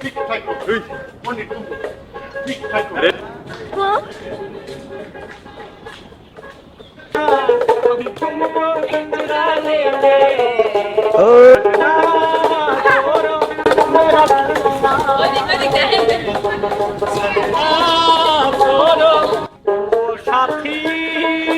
ঠিক থাকো এই মনে তুমি ঠিক থাকো সাথী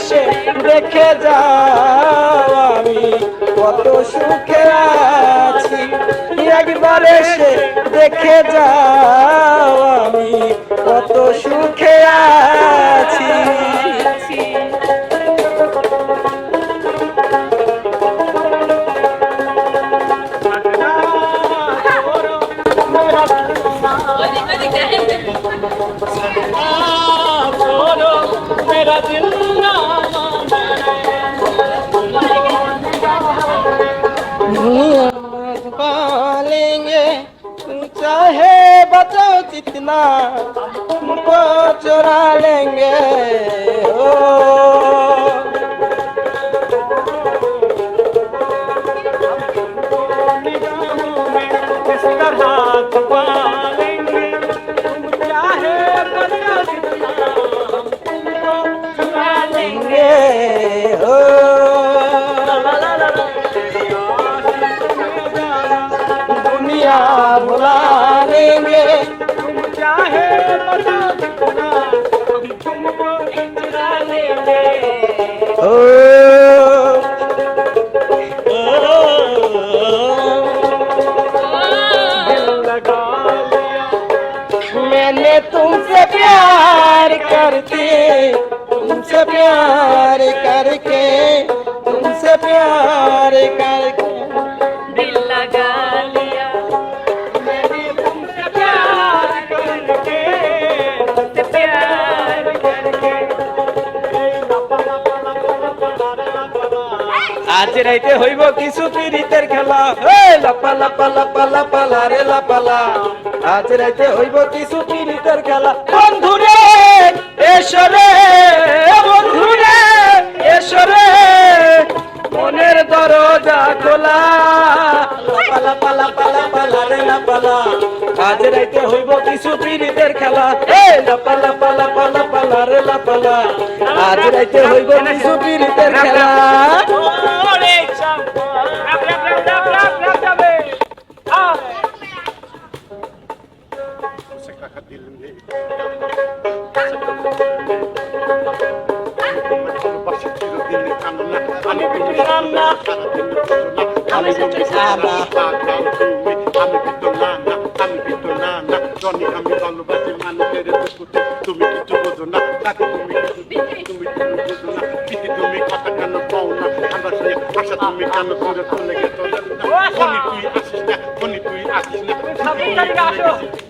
এসে দেখে যাও আমি কত সুখে আছি। একবার এসে দেখে যাও আমি কত সুখে আছি। पालेंगे तुम चाहे बचाओ कितना तुमको चुरा लेंगे। ओ। निगाहों दुनिया भुला लेंगे तुम चाहे बता कितना तुमको चुरा लेंगे ओ मैंने तुमसे प्यार करके तुमसे प्यार करके तुमसे प्यार करके। আজ রাইতে হইব কিছু পিরিতের খেলা। লাপা লাপা লাপা লাপা লারে লাপালা আজ রাইতে হইব কিছু পিরিতের খেলা। বন্ধুরে এসরে বন্ধুরে এসরে মনের দরজা খোলা। লাপা লাপা লাপা লাপা লারে লাপালা আজ রাইতে হইব কিছু পিরিতের খেলা। এ লাপা লাপা লাপা লাপা লারে লাপালা আজ রাইতে হইব কিছু পিরিতের খেলা। সে টাকা দিলেন রে ভালোবাসা চিরদিন কানো না আমি তুমি সামনা আমি তুমি সামনা আমি কিন্তু না না আমি কিন্তু না না জনি আমি ভালোবাসি মানুষের তুমি কিছু বোঝো না তাকে তুমি তুমি তুমি বোঝো না কিন্তু তুমি কথা কেন পাও না আমরা সে আশা তুমি কেন দূরে চলে গেছো ফোনি তুই আসিস না ফোনি তুই আসিস না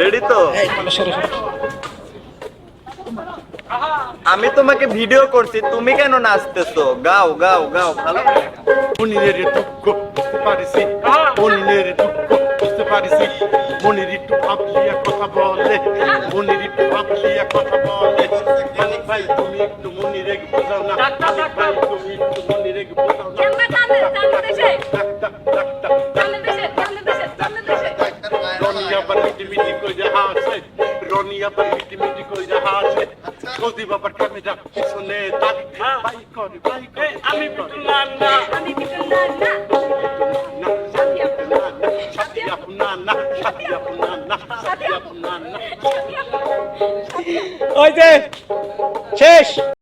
রেডি তো? আমি তোমাকে ভিডিও করছি তুমি কেন নাচতেছো? গাও গাও গাও ভালো মনিরের দুঃখ বুঝতে পারিছি মনিরের দুঃখ বুঝতে পারিছি মনির একটু ভাবলিয়া কথা বলে মনির একটু ভাবলিয়া কথা বলে। মানিক ভাই তুমি একটু মনিরে বোঝাও না। মানিক ভাই রনি আবার মিটি মিটি কইরা হাসে রনি আবার মিটি মিটি কইরা হাসে। সৌদি বাবার ক্যামেরা পিছনে তারি বাই করে বাই করে আমি বিটুলান না আমি বিটুল না না। না সাথী আপনার না সাথী আপনার না সাথী আপনার না সাথী আপনার না ওই যে শেষ।